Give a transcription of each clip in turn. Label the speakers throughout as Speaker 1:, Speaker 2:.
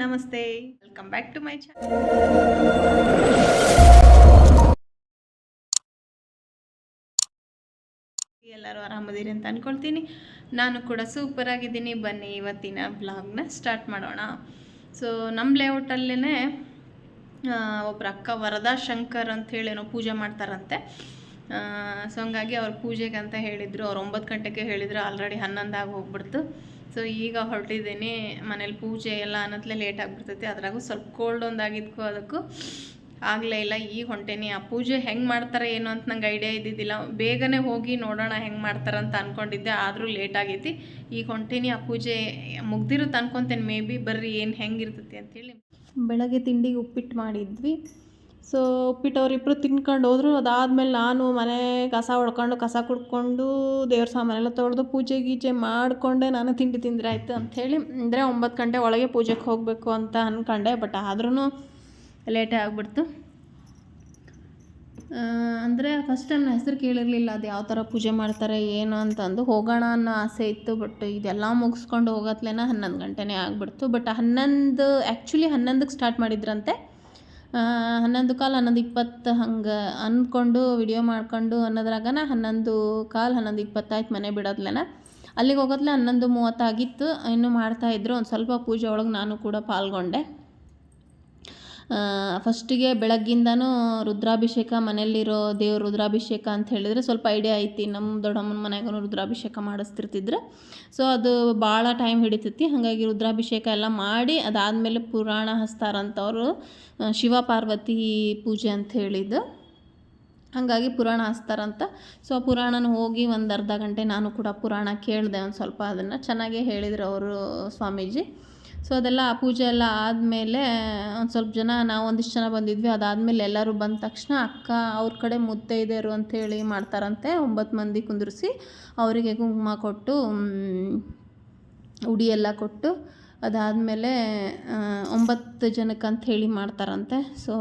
Speaker 1: ನಮಸ್ತೆ. Welcome back to my channel ಎಲ್ಲರೂ ಆರಾಮದಿರಿ ಅಂತ ಅಂದ್ಕೊಳ್ತೀನಿ ನಾನು ಕೂಡ ಸೂಪರ್ ಆಗಿದ್ದೀನಿ. ಬನ್ನಿ ಇವತ್ತಿನ ಬ್ಲಾಗ್ನ ಸ್ಟಾರ್ಟ್ ಮಾಡೋಣ. ಸೊ ನಮ್ಮ ಲೇಔಟಲ್ಲೇ ಒಬ್ಬರ ಅಕ್ಕ ವರದಾ ಶಂಕರ್ ಅಂತ ಏನೋ ಪೂಜೆ ಮಾಡ್ತಾರಂತೆ. ಸೊ ಹಂಗಾಗಿ ಅವ್ರ ಪೂಜೆಗೆ ಅಂತ ಹೇಳಿದರು. ಅವ್ರು ಒಂಬತ್ತು ಗಂಟೆಗೆ ಹೇಳಿದರು. ಆಲ್ರೆಡಿ ಹನ್ನೊಂದಾಗಿ ಹೋಗ್ಬಿಡ್ತು. ಸೊ ಈಗ ಹೊರಟಿದ್ದೀನಿ ಮನೇಲಿ ಪೂಜೆ ಎಲ್ಲ ಅನ್ನತ್ಲೆ ಲೇಟ್ ಆಗಿಬಿಡ್ತೈತಿ. ಅದ್ರಾಗೂ ಸ್ವಲ್ಪ ಕೋಲ್ಡ್ ಒಂದಾಗಿದ್ಕೋ ಅದಕ್ಕೂ ಆಗಲೇ ಇಲ್ಲ, ಈಗ ಹೊಂಟೇನಿ. ಆ ಪೂಜೆ ಹೆಂಗೆ ಮಾಡ್ತಾರೆ ಏನು ಅಂತ ನಂಗೆ ಐಡಿಯಾ ಇದ್ದಿದ್ದಿಲ್ಲ. ಬೇಗನೆ ಹೋಗಿ ನೋಡೋಣ ಹೆಂಗೆ ಮಾಡ್ತಾರೆ ಅಂತ ಅಂದ್ಕೊಂಡಿದ್ದೆ ಆದರೂ ಲೇಟ್ ಆಗೈತಿ. ಈಗ ಹೊಂಟೇನಿ, ಆ ಪೂಜೆ ಮುಗ್ದಿರುತ್ತೆ ಅನ್ಕೊತೇನೆ ಮೇ ಬಿ ಬರ್ರಿ ಏನು ಹೆಂಗಿರ್ತೈತಿ ಅಂತೇಳಿ. ಬೆಳಗ್ಗೆ ತಿಂಡಿಗೆ ಉಪ್ಪಿಟ್ಟು ಮಾಡಿದ್ವಿ. ಸೊ ಉಪ್ಪಿಟ್ಟು ಅವರಿಬ್ಬರು ತಿನ್ಕೊಂಡು ಹೋದ್ರು. ಅದಾದಮೇಲೆ ನಾನು ಮನೆ ಕಸ ಹೊಡ್ಕೊಂಡು ಕಸ ಕುಡ್ಕೊಂಡು ದೇವ್ರ ಸಾಮಾನೆಲ್ಲ ತೊಳೆದು ಪೂಜೆ ಗೀಜೆ ಮಾಡಿಕೊಂಡೆ. ನಾನು ತಿಂಡಿ ತಿಂದರೆ ಆಯಿತು ಅಂಥೇಳಿ ಅಂದರೆ ಒಂಬತ್ತು ಗಂಟೆ ಒಳಗೆ ಪೂಜೆಗೆ ಹೋಗಬೇಕು ಅಂತ ಅಂದ್ಕೊಂಡೆ ಬಟ್ ಆದ್ರೂ ಲೇಟೇ ಆಗಿಬಿಡ್ತು. ಅಂದರೆ ಫಸ್ಟ್ ನನ್ನ ಹೆಸರು ಕೇಳಿರಲಿಲ್ಲ ಅದು ಯಾವ ಥರ ಪೂಜೆ ಮಾಡ್ತಾರೆ, ಏನು ಅಂತಂದು ಹೋಗೋಣ ಅನ್ನೋ ಆಸೆ ಇತ್ತು. ಬಟ್ ಇದೆಲ್ಲ ಮುಗಿಸ್ಕೊಂಡು ಹೋಗತ್ಲೇನ ಹನ್ನೊಂದು ಗಂಟೆನೇ ಆಗಿಬಿಡ್ತು. ಬಟ್ ಹನ್ನೊಂದು ಆ್ಯಕ್ಚುಲಿ ಹನ್ನೊಂದಕ್ಕೆ ಸ್ಟಾರ್ಟ್ ಮಾಡಿದ್ರಂತೆ. ಹನ್ನೊಂದು ಕಾಲು, ಹನ್ನೊಂದು ಇಪ್ಪತ್ತು ಹಂಗೆ ಅಂದ್ಕೊಂಡು ವಿಡಿಯೋ ಮಾಡ್ಕೊಂಡು ಅನ್ನೋದ್ರಾಗನ ಹನ್ನೊಂದು ಕಾಲು, ಹನ್ನೊಂದು ಇಪ್ಪತ್ತಾಯ್ತು ಮನೆ ಬಿಡೋದ್ಲೇನ. ಅಲ್ಲಿಗೆ ಹೋಗೋದ್ಲೆ ಹನ್ನೊಂದು ಮೂವತ್ತಾಗಿತ್ತು. ಇನ್ನೂ ಮಾಡ್ತಾಯಿದ್ರು ಒಂದು ಸ್ವಲ್ಪ ಪೂಜೆ ಒಳಗೆ ನಾನು ಕೂಡ ಪಾಲ್ಗೊಂಡೆ. ಫಸ್ಟಿಗೆ ಬೆಳಗ್ಗಿಂದನೂ ರುದ್ರಾಭಿಷೇಕ, ಮನೆಯಲ್ಲಿರೋ ದೇವ್ರ ರುದ್ರಾಭಿಷೇಕ ಅಂತ ಹೇಳಿದರೆ ಸ್ವಲ್ಪ ಐಡಿಯಾ ಐತಿ. ನಮ್ಮ ದೊಡ್ಡಮ್ಮನ ಮನೆಗೂ ರುದ್ರಾಭಿಷೇಕ ಮಾಡಿಸ್ತಿರ್ತಿದ್ರು. ಸೊ ಅದು ಭಾಳ ಟೈಮ್ ಹಿಡಿತೈತಿ. ಹಾಗಾಗಿ ರುದ್ರಾಭಿಷೇಕ ಎಲ್ಲ ಮಾಡಿ, ಅದಾದಮೇಲೆ ಪುರಾಣ ಹಸ್ತಾರ ಅಂತವರು ಶಿವ ಪಾರ್ವತಿ ಪೂಜೆ ಅಂತ ಹೇಳಿದ್ದು. ಹಾಗಾಗಿ ಪುರಾಣ ಹಚ್ತಾರಂತ ಸೊ ಪುರಾಣನ ಹೋಗಿ ಒಂದು ಅರ್ಧ ಗಂಟೆ ನಾನು ಕೂಡ ಪುರಾಣ ಕೇಳಿದೆ ಒಂದು ಸ್ವಲ್ಪ ಅದನ್ನು. ಚೆನ್ನಾಗೇ ಹೇಳಿದರು ಅವರು ಸ್ವಾಮೀಜಿ. ಸೊ ಅದೆಲ್ಲ ಆ ಪೂಜೆ ಎಲ್ಲ ಆದಮೇಲೆ ಒಂದು ಸ್ವಲ್ಪ ಜನ ನಾವು ಒಂದಿಷ್ಟು ಜನ ಬಂದಿದ್ವಿ. ಅದಾದಮೇಲೆ ಎಲ್ಲರೂ ಬಂದ ತಕ್ಷಣ ಅಕ್ಕ ಅವ್ರ ಕಡೆ ಮುತ್ತೈದೆಯರು ಅಂಥೇಳಿ ಮಾಡ್ತಾರಂತೆ. ಒಂಬತ್ತು ಮಂದಿ ಕುಂದಿರಿಸಿ ಅವರಿಗೆ ಕುಂಕುಮ ಕೊಟ್ಟು ಉಡಿ ಎಲ್ಲ ಕೊಟ್ಟು ಅದಾದಮೇಲೆ ಒಂಬತ್ತು ಜನಕ್ಕೆ ಅಂತ ಹೇಳಿ ಮಾಡ್ತಾರಂತೆ. ಸೊ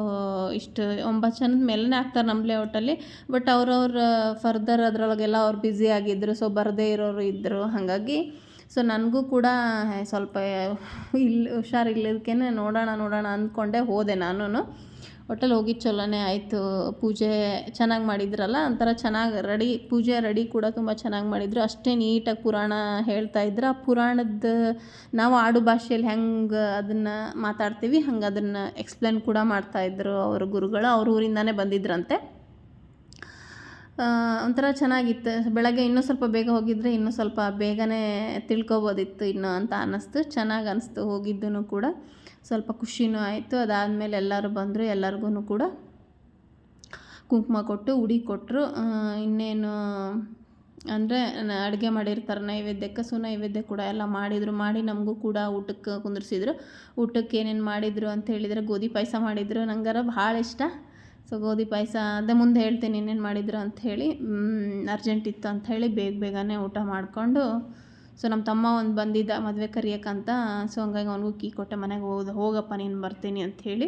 Speaker 1: ಇಷ್ಟು ಒಂಬತ್ತು ಜನದ ಮೇಲೇ ಆಗ್ತಾರೆ ನಮ್ಮ ಲೇಔಟಲ್ಲಿ ಬಟ್ ಅವ್ರವ್ರ ಫರ್ದರ್ ಅದರೊಳಗೆಲ್ಲ ಅವ್ರು ಬ್ಯುಸಿ ಆಗಿದ್ದರು ಸೊ ಬರದೇ ಇರೋರು ಇದ್ದರು ಹಾಗಾಗಿ ಸೊ ನನಗೂ ಕೂಡ ಸ್ವಲ್ಪ ಇಲ್ಲಿ ಹುಷಾರಿಲ್ಲದಕ್ಕೇ ನೋಡೋಣ ನೋಡೋಣ ಅಂದ್ಕೊಂಡೆ ಹೋದೆ ನಾನು ಒಟ್ಟಲ್ಲಿ ಹೋಗಿ ಚಲೋನೇ ಆಯಿತು. ಪೂಜೆ ಚೆನ್ನಾಗಿ ಮಾಡಿದ್ರಲ್ಲ, ಒಂಥರ ಚೆನ್ನಾಗಿ ರೆಡಿ, ಪೂಜೆ ರೆಡಿ ಕೂಡ ತುಂಬ ಚೆನ್ನಾಗಿ ಮಾಡಿದ್ರು. ಅಷ್ಟೇ ನೀಟಾಗಿ ಪುರಾಣ ಹೇಳ್ತಾ ಇದ್ರು. ಆ ಪುರಾಣದ ನಾವು ಆಡು ಭಾಷೆಯಲ್ಲಿ ಹೆಂಗೆ ಅದನ್ನು ಮಾತಾಡ್ತೀವಿ, ಹಂಗೆ ಅದನ್ನು ಎಕ್ಸ್ಪ್ಲೇನ್ ಕೂಡ ಮಾಡ್ತಾಯಿದ್ರು ಅವರ ಗುರುಗಳು. ಅವ್ರ ಊರಿಂದಾನೇ ಬಂದಿದ್ರಂತೆ. ಒಂಥರ ಚೆನ್ನಾಗಿತ್ತು. ಬೆಳಗ್ಗೆ ಇನ್ನೂ ಸ್ವಲ್ಪ ಬೇಗ ಹೋಗಿದ್ರೆ ಇನ್ನೂ ಸ್ವಲ್ಪ ಬೇಗನೆ ತಿಳ್ಕೊಬೋದಿತ್ತು ಇನ್ನು ಅಂತ ಅನ್ನಿಸ್ತು. ಚೆನ್ನಾಗಿ ಅನಿಸ್ತು ಹೋಗಿದ್ದೂ ಕೂಡ. ಸ್ವಲ್ಪ ಖುಷಿನೂ ಆಯಿತು. ಅದಾದಮೇಲೆ ಎಲ್ಲರೂ ಬಂದರು ಎಲ್ಲರಿಗೂ ಕೂಡ ಕುಂಕುಮ ಕೊಟ್ಟು, ಉಡಿ ಕೊಟ್ಟರು ಇನ್ನೇನು ಅಂದರೆ ಅಡುಗೆ ಮಾಡಿರ್ತಾರೆ ನೈವೇದ್ಯಕ್ಕೆ, ಸು ನೈವೇದ್ಯ ಕೂಡ ಎಲ್ಲ ಮಾಡಿದರು. ಮಾಡಿ ನಮಗೂ ಕೂಡ ಊಟಕ್ಕೆ ಕುಂದಿರ್ಸಿದ್ರು. ಊಟಕ್ಕೆ ಏನೇನು ಮಾಡಿದರು ಅಂತ ಹೇಳಿದರೆ ಗೋಧಿ ಪಾಯಸ ಮಾಡಿದರು. ನಂಗಾರ ಭಾಳ ಇಷ್ಟ. ಸೊ ಗೋಧಿ ಪಾಯಸ ಅದೇ ಮುಂದೆ ಹೇಳ್ತೀನಿ ಇನ್ನೇನು ಮಾಡಿದ್ರು ಅಂಥೇಳಿ ಅರ್ಜೆಂಟ್ ಇತ್ತು ಅಂಥೇಳಿ ಬೇಗ ಬೇಗನೆ ಊಟ ಮಾಡಿಕೊಂಡು ಸೊ ನಮ್ಮ ತಮ್ಮ ಒಂದು ಬಂದಿದ್ದ ಮದುವೆ ಕರಿಯೋಕ್ಕಂತ ಸೊ ಹಂಗಾಗಿ ಅವನಿಗೂ ಕೀ ಕೊಟ್ಟೆ ಮನೆಗೆ ಹೋದ, ಹೋಗಪ್ಪ ನೀನು ಬರ್ತೀನಿ ಅಂಥೇಳಿ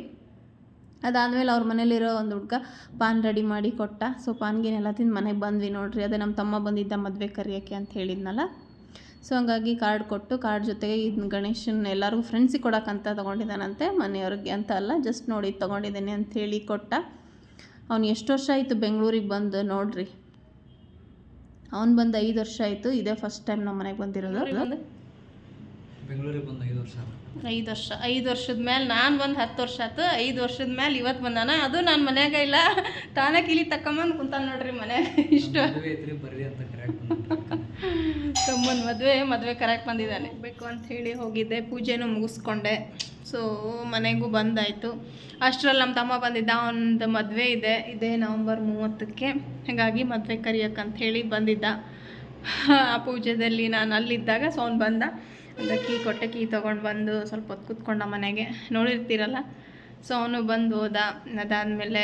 Speaker 1: ಅದಾದಮೇಲೆ ಅವ್ರ ಮನೇಲಿರೋ ಒಂದು ಹುಡ್ಗ ಪಾನ್ ರೆಡಿ ಮಾಡಿ ಕೊಟ್ಟ ಸೊ ಪಾನ್ಗಿನೆಲ್ಲ ತಿಂದು ಮನೆಗೆ ಬಂದ್ವಿ ನೋಡ್ರಿ, ಅದೇ ನಮ್ಮ ತಮ್ಮ ಬಂದಿದ್ದ ಮದುವೆ ಕರಿಯೋಕ್ಕೆ ಅಂತ ಹೇಳಿದ್ನಲ್ಲ. ಸೊ ಹಂಗಾಗಿ ಕಾರ್ಡ್ ಕೊಟ್ಟು ಕಾರ್ಡ್ ಜೊತೆಗೆ ಇದನ್ನ ಗಣೇಶನ ಎಲ್ಲರಿಗೂ ಫ್ರೆಂಡ್ಸಿಗೆ ಕೊಡೋಕ್ಕಂತ ತೊಗೊಂಡಿದ್ದಾನಂತೆ ಮನೆಯವ್ರಿಗೆ ಅಂತ ಅಲ್ಲ ಜಸ್ಟ್ ನೋಡಿ ತೊಗೊಂಡಿದ್ದೀನಿ ಅಂಥೇಳಿ ಕೊಟ್ಟ. ಅವ್ನು ಎಷ್ಟು ವರ್ಷ ಆಯಿತು ಬೆಂಗಳೂರಿಗೆ ಬಂದು ನೋಡ್ರಿ. ಅವ್ನು ಬಂದು ಐದು ವರ್ಷ ಆಯಿತು ಇದೇ ಫಸ್ಟ್ ಟೈಮ್ ನಮ್ಮ ಮನೆಗೆ ಬಂದಿರೋದು.
Speaker 2: ಬೆಂಗಳೂರಿಗೆ ಬಂದು? ಐದು ವರ್ಷ
Speaker 1: ಐದು ವರ್ಷ ಐದು ವರ್ಷದ ಮೇಲೆ ನಾನು ಬಂದು ಹತ್ತು ವರ್ಷ ಆಯ್ತು ಐದು ವರ್ಷದ ಮೇಲೆ ಇವತ್ತು ಬಂದಾನ ಅದು ನಾನು ಮನ್ಯಾಗ ಇಲ್ಲ. ತಾನೇ ಕಿಲಿ ತಕ್ಕಂಬಂದು ಕುಂತಾನ ನೋಡ್ರಿ ಮನೆ ಇಷ್ಟು. ತಮ್ಮನ ಮದುವೆ ಮದುವೆ ಕರೆಕ್ಟ್ ಬಂದಿದ್ದಾನೆ. ಬೇಕು ಅಂತ ಹೇಳಿ ಹೋಗಿದ್ದೆ ಪೂಜೆನೂ ಮುಗಿಸ್ಕೊಂಡೆ. ಸೊ ಮನೆಗೂ ಬಂದಾಯಿತು. ಅಷ್ಟರಲ್ಲಿ ನಮ್ಮ ತಮ್ಮ ಬಂದಿದ್ದ ಅವನದು ಮದುವೆ ಇದೆ ಇದೇ ನವಂಬರ್ ಮೂವತ್ತಕ್ಕೆ. ಹಾಗಾಗಿ ಮದುವೆ ಕರಿಯಕ್ಕಂತ ಹೇಳಿ ಬಂದಿದ್ದ. ಆ ಪೂಜೆದಲ್ಲಿ ನಾನು ಅಲ್ಲಿದ್ದಾಗ ಸೊ ಅವ್ನು ಬಂದ. ಅಂತ ಕೀ ಕೊಟ್ಟೆ ಕೀ ತೊಗೊಂಡು ಬಂದು ಸ್ವಲ್ಪ ಹೊತ್ತು ಕೂತ್ಕೊಂಡ ಮನೆಗೆ. ನೋಡಿರ್ತೀರಲ್ಲ? ಸೊ ಅವನು ಬಂದು ಹೋದ. ಅದಾದಮೇಲೆ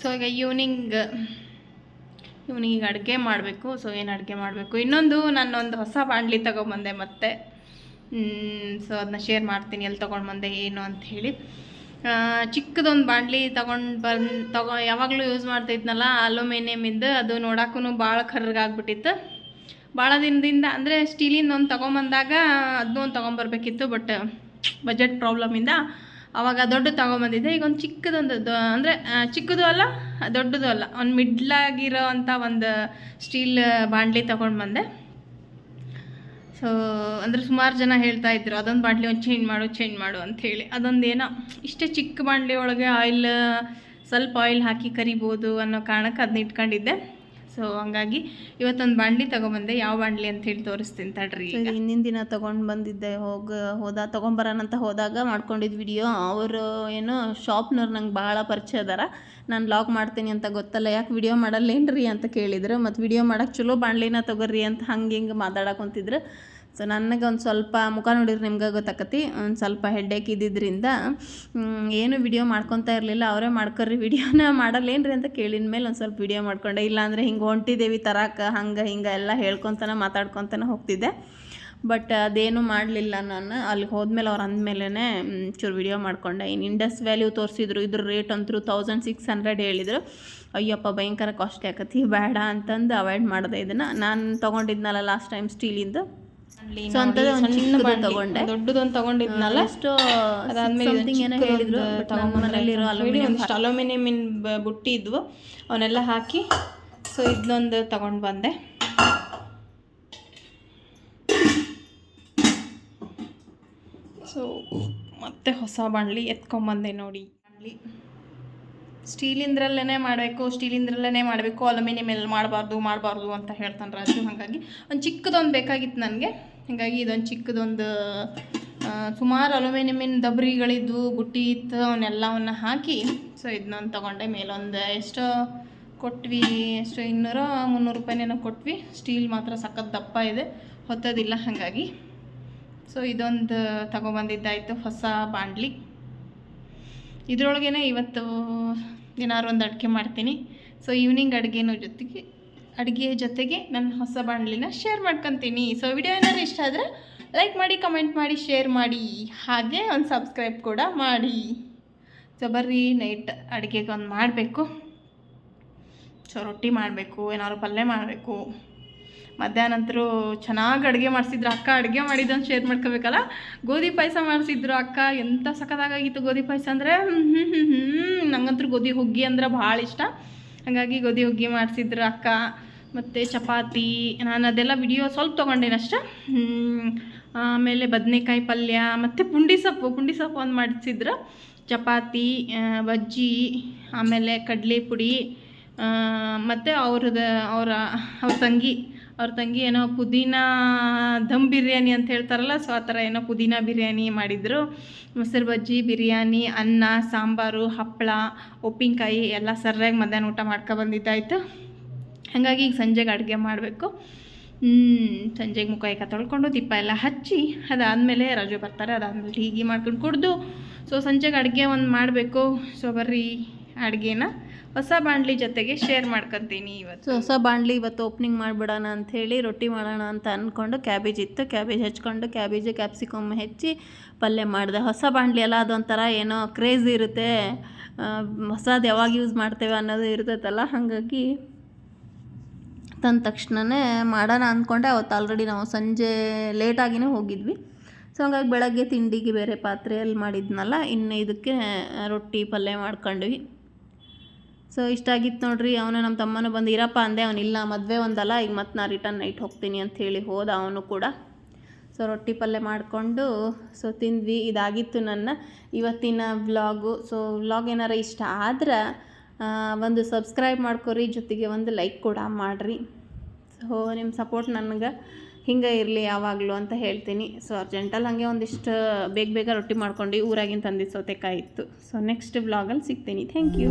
Speaker 1: ಸೊ ಈಗ ಈವ್ನಿಂಗ್ ಈಗ ಅಡುಗೆ ಮಾಡಬೇಕು. ಸೊ ಏನು ಅಡುಗೆ ಮಾಡಬೇಕು? ಇನ್ನೊಂದು ನಾನೊಂದು ಹೊಸ ಬಾಣಲಿ ತೊಗೊಂಬಂದೆ ಮತ್ತೆ. ಸೊ ಅದನ್ನ ಶೇರ್ ಮಾಡ್ತೀನಿ. ಎಲ್ಲಿ ತೊಗೊಂಡು ಬಂದೆ ಏನು ಅಂತ ಹೇಳಿ. ಚಿಕ್ಕದೊಂದು ಬಾಂಡ್ಲಿ ತೊಗೊಂಡು ಬಂದು, ತಗೊ, ಯಾವಾಗಲೂ ಯೂಸ್ ಮಾಡ್ತಿದ್ನಲ್ಲ ಅಲ್ಯೂಮಿನಿಯಮಿಂದ ಅದು ನೋಡೋಕ್ಕೂ ಭಾಳ ಕರ್ರಗಾಗ್ಬಿಟ್ಟಿತ್ತು. ಭಾಳ ದಿನದಿಂದ, ಅಂದರೆ ಸ್ಟೀಲಿಂದ ಒಂದು ತೊಗೊಂಬಂದಾಗ ಅದನ್ನೂ ಒಂದು ತೊಗೊಂಬರ್ಬೇಕಿತ್ತು ಬಟ್ ಬಜೆಟ್ ಪ್ರಾಬ್ಲಮಿಂದ ಅವಾಗ ದೊಡ್ಡ ತೊಗೊಂಬಂದಿದ್ದೆ. ಈಗ ಒಂದು ಚಿಕ್ಕದೊಂದು ಅಂದರೆ ಚಿಕ್ಕದು ಅಲ್ಲ, ದೊಡ್ಡದು ಅಲ್ಲ. ಒಂದು ಮಿಡ್ಲಾಗಿರೋ ಅಂಥ ಒಂದು ಸ್ಟೀಲ್ ಬಾಂಡ್ಲಿ ತೊಗೊಂಡು ಬಂದೆ. ಸೊ ಅಂದರೆ ಸುಮಾರು ಜನ ಹೇಳ್ತಾ ಇದ್ರು, ಅದೊಂದು ಬಾಂಡ್ಲಿ ಒಂದು ಚೇಂಜ್ ಮಾಡು ಚೇಂಜ್ ಮಾಡು ಅಂತ ಹೇಳಿ. ಅದೊಂದು ಏನೋ, ಇಷ್ಟೇ ಚಿಕ್ಕ ಬಾಂಡ್ಲಿ ಒಳಗೆ ಆಯಿಲ್ ಸ್ವಲ್ಪ ಆಯಿಲ್ ಹಾಕಿ ಕರಿಬೋದು ಅನ್ನೋ ಕಾರಣಕ್ಕೆ ಅದನ್ನ ಇಟ್ಕೊಂಡಿದ್ದೆ. ಸೊ ಹಂಗಾಗಿ ಇವತ್ತೊಂದು ಬಾಂಡ್ಲಿ ತೊಗೊಂಬಂದೆ. ಯಾವ ಬಾಂಡ್ಲಿ ಅಂತ ಹೇಳಿ ತೋರಿಸ್ತೀನಿ ತಡ್ರಿ ಹಿಂದಿನ ದಿನ ತೊಗೊಂಡು ಬಂದಿದ್ದೆ. ಹೋಗ, ಹೋದ ತೊಗೊಂಬರೋಣಂತ ಹೋದಾಗ ಮಾಡ್ಕೊಂಡಿದ್ದು ವಿಡಿಯೋ ಅವರು ಏನು ಶಾಪ್ನವ್ರು ನಂಗೆ ಭಾಳ ಪರಿಚಯ ಅದಾರ. ನಾನು ಲಾಗ್ ಮಾಡ್ತೀನಿ ಅಂತ ಗೊತ್ತಲ್ಲ, ಯಾಕೆ ವಿಡಿಯೋ ಮಾಡಲ್ಲೇನ್ರಿ ಅಂತ ಕೇಳಿದ್ರು. ಮತ್ತು ವಿಡಿಯೋ ಮಾಡೋಕ್ಕೆ ಚಲೋ ಬಾಣಲಿನ ತಗೋರಿ ಅಂತ ಹಂಗೆ ಹಿಂಗೆ ಮಾತಾಡಕೊಂತಿದ್ರು ಸೊ ನನಗೆ ಒಂದು ಸ್ವಲ್ಪ ಮುಖ ನೋಡಿದ್ರೆ ನಿಮ್ಗೆ ಗೊತ್ತಾಕತಿ. ಒಂದು ಸ್ವಲ್ಪ ಹೆಡ್ಡೇಕ್ ಇದ್ದಿದ್ದರಿಂದ ಏನು ವಿಡಿಯೋ ಮಾಡ್ಕೊತಾ ಇರಲಿಲ್ಲ. ಅವರೇ ಮಾಡ್ಕೊರಿ ವಿಡಿಯೋನ ಮಾಡಲ್ಲೇನ್ರಿ ಅಂತ ಕೇಳಿದ ಮೇಲೆ ಒಂದು ಸ್ವಲ್ಪ ವಿಡಿಯೋ ಮಾಡ್ಕೊಂಡೆ. ಇಲ್ಲಾಂದರೆ ಹಿಂಗೆ ಹೊಂಟಿದ್ದೇವಿ ತರಕ, ಹಂಗೆ ಹಿಂಗೆ ಎಲ್ಲ ಹೇಳ್ಕೊತಾನೆ, ಮಾತಾಡ್ಕೊತಾನೆ ಹೋಗ್ತಿದ್ದೆ. ಬಟ್ ಅದೇನು ಮಾಡಲಿಲ್ಲ ನಾನು. ಅಲ್ಲಿಗೆ ಹೋದ್ಮೇಲೆ ಅವ್ರು ಅಂದಮೇಲೆ ಚೂರು ವಿಡಿಯೋ ಮಾಡ್ಕೊಂಡೆ. ಇನ್ನು ಇಂಡಸ್ ವ್ಯಾಲ್ಯೂ ತೋರಿಸಿದ್ರು. ಇದ್ರ ರೇಟ್ ಅಂತೂ ತೌಸಂಡ್ ಸಿಕ್ಸ್ ಹಂಡ್ರೆಡ್ ಹೇಳಿದರು. ಅಯ್ಯಪ್ಪ, ಭಯಂಕರ ಕಾಸ್ಟ್ಲಿ ಆಕತಿ ಬೇಡ ಅಂತಂದು ಅವಾಯ್ಡ್ ಮಾಡಿದೆ ಇದನ್ನು. ನಾನು ತೊಗೊಂಡಿದ್ನಲ್ಲ ಲಾಸ್ಟ್ ಟೈಮ್ ಸ್ಟೀಲಿಂದು ಸೊ ಅಂತದ ಒಂದು ಚಿಕ್ಕದು ತಗೊಂಡೆ.
Speaker 3: ದೊಡ್ಡದೊಂದು ತಗೊಂಡಿದ್ನಲ್ಲ
Speaker 1: ಅಷ್ಟು
Speaker 3: ಅದಾದ್ಮೇಲೆ
Speaker 1: ಸಮಥಿಂಗ್ ಏನೋ ಹೇಳಿದ್ರು ಅಲ್ಯೂಮಿನಿಯಂ
Speaker 3: ಒಂದಿಷ್ಟು ಅಲ್ಯೂಮಿನಿಯಮಿನ್ ಬುಟ್ಟಿ ಇದ್ವು. ಅವನ್ನೆಲ್ಲ ಹಾಕಿ ಸೊ ಇದನ್ನೊಂದು ತಗೊಂಡು ಬಂದೆ. ಸೊ ಮತ್ತೆ ಹೊಸ ಬಾಣಲಿ ಎತ್ಕೊಂಬಂದೆ ನೋಡಿ. ಬಾಣಲಿ ಸ್ಟೀಲಿಂದ್ರಲ್ಲೇ ಮಾಡಬೇಕು ಸ್ಟೀಲಿಂದ್ರಲ್ಲೇ ಮಾಡಬೇಕು ಅಲ್ಯೂಮಿನಿಯಂ ಎಲ್ಲ ಮಾಡಬಾರ್ದು ಮಾಡಬಾರ್ದು ಅಂತ ಹೇಳ್ತಾನೆ ರಾಜು ಹಾಗಾಗಿ. ಒಂದು ಚಿಕ್ಕದೊಂದು ಬೇಕಾಗಿತ್ತು ನನಗೆ. ಹಾಗಾಗಿ ಇದೊಂದು ಚಿಕ್ಕದೊಂದು ಸುಮಾರು ಅಲ್ಯೂಮಿನಿಯಮಿನ ದಬ್ರಿಗಳಿದ್ವು ಬುಟ್ಟಿ ಇತ್ತು, ಅವನ್ನೆಲ್ಲವನ್ನು ಹಾಕಿ, ಸೊ ಇದನ್ನೊಂದು ತೊಗೊಂಡೆ. ಮೇಲೊಂದು ಎಷ್ಟೋ ಕೊಟ್ವಿ, ಎಷ್ಟು ಇನ್ನೂರ ಮುನ್ನೂರು ರೂಪಾಯಿನೇನೋ ಕೊಟ್ವಿ. ಸ್ಟೀಲ್ ಮಾತ್ರ ಸಖತ್ ದಪ್ಪ ಇದೆ, ಹೊತ್ತೋದಿಲ್ಲ ಹಾಗಾಗಿ. ಸೊ ಇದೊಂದು ತಗೊಬಂದಿದ್ದಾಯಿತು ಹೊಸ ಬಾಂಡ್ಲಿ. ಇದರೊಳಗೇನೆ ಇವತ್ತು ಏನಾದ್ರು ಒಂದು ಅಡುಗೆ ಮಾಡ್ತೀನಿ. ಸೊ ಈವ್ನಿಂಗ್ ಅಡುಗೆನೂ ಜೊತೆಗೆ ಅಡುಗೆ ಜೊತೆಗೆ ನನ್ನ ಹೊಸ ಬಾಣಲಿನ ಶೇರ್ ಮಾಡ್ಕೊತೀನಿ. ಸೊ ವಿಡಿಯೋ ಏನಾದ್ರು ಇಷ್ಟ ಆದರೆ ಲೈಕ್ ಮಾಡಿ ಕಮೆಂಟ್ ಮಾಡಿ ಶೇರ್ ಮಾಡಿ. ಹಾಗೆ ಒಂದು ಸಬ್ಸ್ಕ್ರೈಬ್ ಕೂಡ ಮಾಡಿ. ಸೊ ಬರ್ರಿ ನೈಟ್ ಅಡುಗೆಗೆ ಒಂದು ಮಾಡಬೇಕು. ಸೊ ರೊಟ್ಟಿ ಮಾಡಬೇಕು, ಏನಾದ್ರು ಪಲ್ಯ ಮಾಡಬೇಕು. ಮಧ್ಯಾಹ್ನಂತರೂ ಚೆನ್ನಾಗಿ ಅಡುಗೆ ಮಾಡಿಸಿದ್ರು. ಅಕ್ಕ ಅಡುಗೆ ಮಾಡಿದ್ದನ್ನು ಶೇರ್ ಮಾಡ್ಕೋಬೇಕಲ್ಲ? ಗೋಧಿ ಪಾಯಸ ಮಾಡಿಸಿದ್ರು ಅಕ್ಕ. ಎಂಥ ಸಖತ್ತಾಗಿತ್ತು ಗೋಧಿ ಪಾಯಸ ಅಂದರೆ? ನಂಗಂತೂ ಗೋಧಿ ಹುಗ್ಗಿ ಅಂದ್ರೆ ಭಾಳ ಇಷ್ಟ. ಹಾಗಾಗಿ ಗೋಧಿ ಹುಗ್ಗಿ ಮಾಡಿಸಿದ್ರು ಅಕ್ಕ. ಮತ್ತು ಚಪಾತಿ, ನಾನು ಅದೆಲ್ಲ ವಿಡಿಯೋ ಸ್ವಲ್ಪ ತೊಗೊಂಡೇನೆ ಅಷ್ಟೇ. ಆಮೇಲೆ ಬದನೆಕಾಯಿ ಪಲ್ಯ, ಮತ್ತು ಪುಂಡಿ ಸೊಪ್ಪು ಪುಂಡಿ ಸೊಪ್ಪು ಒಂದು ಮಾಡಿಸಿದ್ರು. ಚಪಾತಿ ಬಜ್ಜಿ, ಆಮೇಲೆ ಕಡಲೆ ಪುಡಿ ಮತ್ತು ಅವ್ರದ್ದು ಅವರ, ಅವ್ರ ತಂಗಿ ಅವ್ರ ತಂಗಿ ಏನೋ ಪುದೀನ ದಮ್ ಬಿರಿಯಾನಿ ಅಂತ ಹೇಳ್ತಾರಲ್ಲ, ಸೊ ಆ ಥರ ಏನೋ ಪುದೀನ ಬಿರಿಯಾನಿ ಮಾಡಿದರು. ಮೊಸರು ಬಜ್ಜಿ, ಬಿರಿಯಾನಿ, ಅನ್ನ, ಸಾಂಬಾರು ಹಪ್ಪಳ ಉಪ್ಪಿನಕಾಯಿ ಎಲ್ಲ ಸರಿಯಾಗಿ ಮಧ್ಯಾಹ್ನ ಊಟ ಮಾಡ್ಕೊ ಬಂದಿದ್ದಾಯಿತು. ಹಾಗಾಗಿ ಈಗ ಸಂಜೆಗೆ ಅಡುಗೆ ಮಾಡಬೇಕು. ಸಂಜೆಗೆ ಮುಖ ಏಕ ತೊಳ್ಕೊಂಡು ದೀಪ ಎಲ್ಲ ಹಚ್ಚಿ ಅದಾದಮೇಲೆ ರಜೆ ಬರ್ತಾರೆ. ಅದಾದಮೇಲೆ ಹೀಗೆ ಮಾಡ್ಕೊಂಡು ಕುಡ್ದು. ಸೊ ಸಂಜೆಗೆ ಅಡುಗೆ ಒಂದು ಮಾಡಬೇಕು. ಸೊ ಬರ್ರಿ ಅಡುಗೆನ. ಹೊಸ ಬಾಂಡ್ಲಿ ಜೊತೆಗೆ ಶೇರ್ ಮಾಡ್ಕೊತೀನಿ ಇವತ್ತು.
Speaker 1: ಹೊಸ ಬಾಂಡ್ಲಿ ಇವತ್ತು ಓಪನಿಂಗ್ ಮಾಡಿಬಿಡೋಣ ಅಂಥೇಳಿ ರೊಟ್ಟಿ ಮಾಡೋಣ ಅಂತ ಅಂದ್ಕೊಂಡು ಕ್ಯಾಬೇಜ್ ಇತ್ತು. ಕ್ಯಾಬೇಜ್ ಹಚ್ಕೊಂಡು ಕ್ಯಾಬೇಜ್ ಕ್ಯಾಪ್ಸಿಕಮ್ ಹೆಚ್ಚಿ ಪಲ್ಯ ಮಾಡಿದೆ. ಹೊಸ ಬಾಂಡ್ಲಿ ಎಲ್ಲ ಅದೊಂಥರ ಏನೋ ಕ್ರೇಜ್ ಇರುತ್ತೆ. ಹೊಸದು ಯಾವಾಗ ಯೂಸ್ ಮಾಡ್ತೇವೆ ಅನ್ನೋದು ಇರ್ತೈತಲ್ಲ, ಹಾಗಾಗಿ ತಂದ ತಕ್ಷಣವೇ ಮಾಡೋಣ ಅಂದ್ಕೊಂಡೆ. ಅವತ್ತು ಆಲ್ರೆಡಿ ನಾವು ಸಂಜೆ ಲೇಟಾಗಿನೇ ಹೋಗಿದ್ವಿ. ಸೊ ಹಂಗಾಗಿ ಬೆಳಗ್ಗೆ ತಿಂಡಿಗೆ ಬೇರೆ ಪಾತ್ರೆಯಲ್ಲಿ ಮಾಡಿದ್ನಲ್ಲ, ಇನ್ನು ಇದಕ್ಕೆ ರೊಟ್ಟಿ ಪಲ್ಯ ಮಾಡ್ಕೊಂಡ್ವಿ. ಸೊ ಇಷ್ಟ ಆಗಿತ್ತು ನೋಡ್ರಿ, ಅವನು ನಮ್ಮ ತಮ್ಮನೂ ಬಂದು, ಇರಪ್ಪ ಅಂದೆ ಅವನಿಲ್ಲ ಮದುವೆ ಒಂದಲ್ಲ, ಈಗ ಮತ್ತೆ ನಾ ರಿಟರ್ನ್ ನೈಟ್ ಹೋಗ್ತೀನಿ ಅಂತ ಹೇಳಿ ಹೋದ ಅವನು ಕೂಡ. ಸೊ ರೊಟ್ಟಿ ಪಲ್ಯ ಮಾಡಿಕೊಂಡು ಸೊ ತಿಂದ್ವಿ. ಇದಾಗಿತ್ತು ನನ್ನ ಇವತ್ತಿನ ವ್ಲಾಗು ಸೊ ವ್ಲಾಗ್ ಏನಾರ ಇಷ್ಟ ಆದ್ರೆ ಒಂದು ಸಬ್ಸ್ಕ್ರೈಬ್ ಮಾಡ್ಕೊರಿ, ಜೊತೆಗೆ ಒಂದು ಲೈಕ್ ಕೂಡ ಮಾಡಿರಿ. ಸೊ ನಿಮ್ಮ ಸಪೋರ್ಟ್ ನನಗೆ ಹಿಂಗೆ ಇರಲಿ ಯಾವಾಗಲೂ ಅಂತ ಹೇಳ್ತೀನಿ. ಸೊ ಅರ್ಜೆಂಟಲ್ಲಿ ಹಾಗೆ ಒಂದಿಷ್ಟು ಬೇಗ ಬೇಗ ರೊಟ್ಟಿ ಮಾಡ್ಕೊಂಡು ಊರಾಗಿನ ತಂದಿದ್ದು ಸೌತೆಕಾಯಿ ಇತ್ತು ಸೊ ನೆಕ್ಸ್ಟ್ ಬ್ಲಾಗಲ್ಲಿ ಸಿಗ್ತೀನಿ. Thank you